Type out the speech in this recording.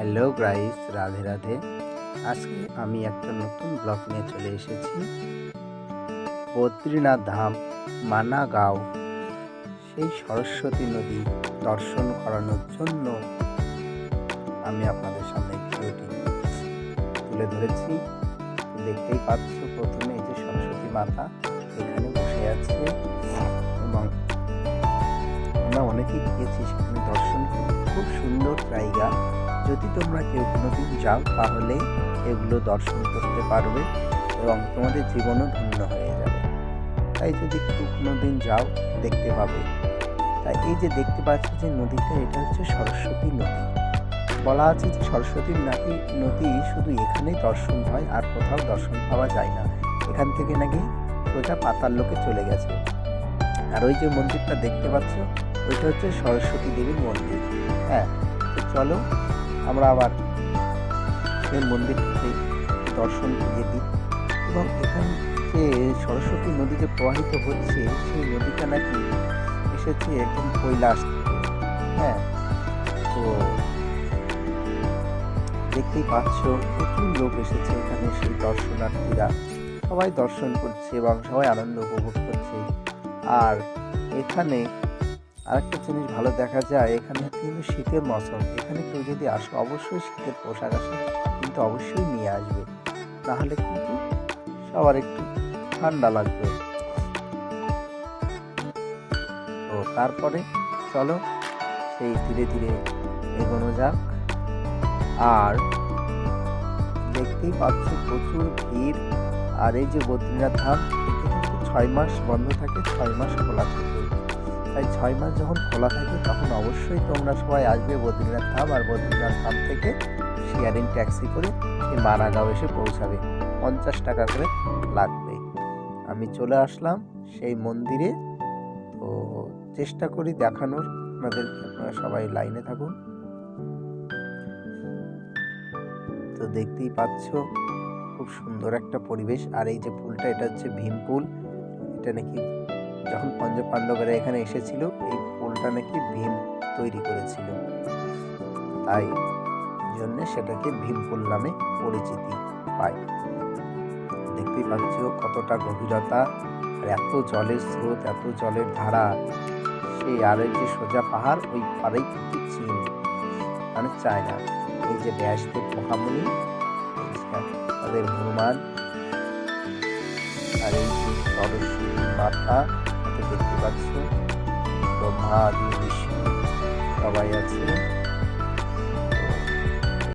Hello guys, Radhe Radhe. আজকে আমি একটা নতুন ব্লগ নিয়ে চলে এসেছি। বদ্রীনাথ ধাম মানাগাঁও। সেই সরস্বতী নদী দর্শন করানোর জন্য আমি আপনাদের সামনে ভিডিওটি তুলে ধরেছি। দেখতেই পাচ্ছ প্রথমে এই যে সরস্বতী মাতা এখানে বসে আছে এবং আমরা অনেকেই গিয়েছি সেখানে দর্শন জায়গা যদি তোমরা কেউ কোনোদিন যাও, তাহলে এগুলো দর্শন করতে পারবে এবং তোমাদের জীবনও ধন্য হয়ে যাবে। তাই যদি কেউ কোনোদিন যাও, দেখতে পাবে। তাই এই যে দেখতে পাচ্ছি যে নদীটা, এটা হচ্ছে সরস্বতী নদী। বলা আছে যে সরস্বতী নাকি নদী শুধু এখানেই দর্শন হয়, আর কোথাও দর্শন পাওয়া যায় না। এখান থেকে নাকি সোজা পাতার লোকে চলে গেছে। আর ওই যে মন্দিরটা দেখতে পাচ্ছ, ওইটা হচ্ছে সরস্বতী দেবীর মন্দির। হ্যাঁ তো চলো আমরা আবার সেই মন্দিরটিতে দর্শন দিই। এবং এখানে যে সরস্বতী নদী যে প্রবাহিত হচ্ছে, সেই নদীটা নাকি এসেছে একদম কৈলাস। হ্যাঁ তো দেখতেই পাচ্ছ, প্রচুর লোক এসেছে এখানে সেই দর্শনার্থীরা। সবাই দর্শন করছে এবং সবাই আনন্দ উপভোগ করছে। আর এখানে আরেকটা জিনিস ভালো দেখা যায়, এখানে কিন্তু শীতের মৌসুম। এখানে কেউ যদি আসে, অবশ্যই শীতের পোশাক আসে কিন্তু অবশ্যই নিয়ে আসবে। তাহলে কিন্তু সবার একটু ঠান্ডা লাগবে। তো তারপরে চলো সেই ধীরে ধীরে এগোনো যাক। আর দেখতেই পাচ্ছ প্রচুর ভিড়। আর এই যে বদ্রীনাথ ধাম ছয় মাস বন্ধ থাকে, ছয় মাস খোলা থাকে। তাই ছয় মাস যখন খোলা থাকে তখন অবশ্যই তোমরা সবাই আসবে বদ্রীনাথ ধাম আর বদ্রীনাথ ধাম থেকে শেয়ারিং ট্যাক্সি করে এই মানাগাঁও এসে পৌঁছাবে। পঞ্চাশ টাকা করে লাগবে। আমি চলে আসলাম সেই মন্দিরে। তো চেষ্টা করি দেখানোর। আপনাদেরকে আপনারা সবাই লাইনে থাকুন। তো দেখতেই পাচ্ছ, খুব সুন্দর একটা পরিবেশ। আর এই যে পুলটা, এটা হচ্ছে ভীম পুল। এটা নাকি যখন পঞ্চ পাণ্ডবেরা এখানে এসেছিল, এই পুলটা নাকি ভীম তৈরি করেছিল। তাই জন্য সেটাকে ভীম পুল নামে পরিচিতি পায়। দেখতেই পাচ্ছ কতটা গভীরতা আর এত জলের স্রোত, এত জলের ধারা। সেই আর যে সোজা পাহাড়, ওই পাড়েই কিন্তু চীন। মানে চায়না। এই যে ব্যাসদেব মহামুনি তাদের হনুমান, আর এই সরস্বতী মাতা দেখতে পাচ্ছ ব্রহ্মা আদি বিষ্ণু সবাই আছে।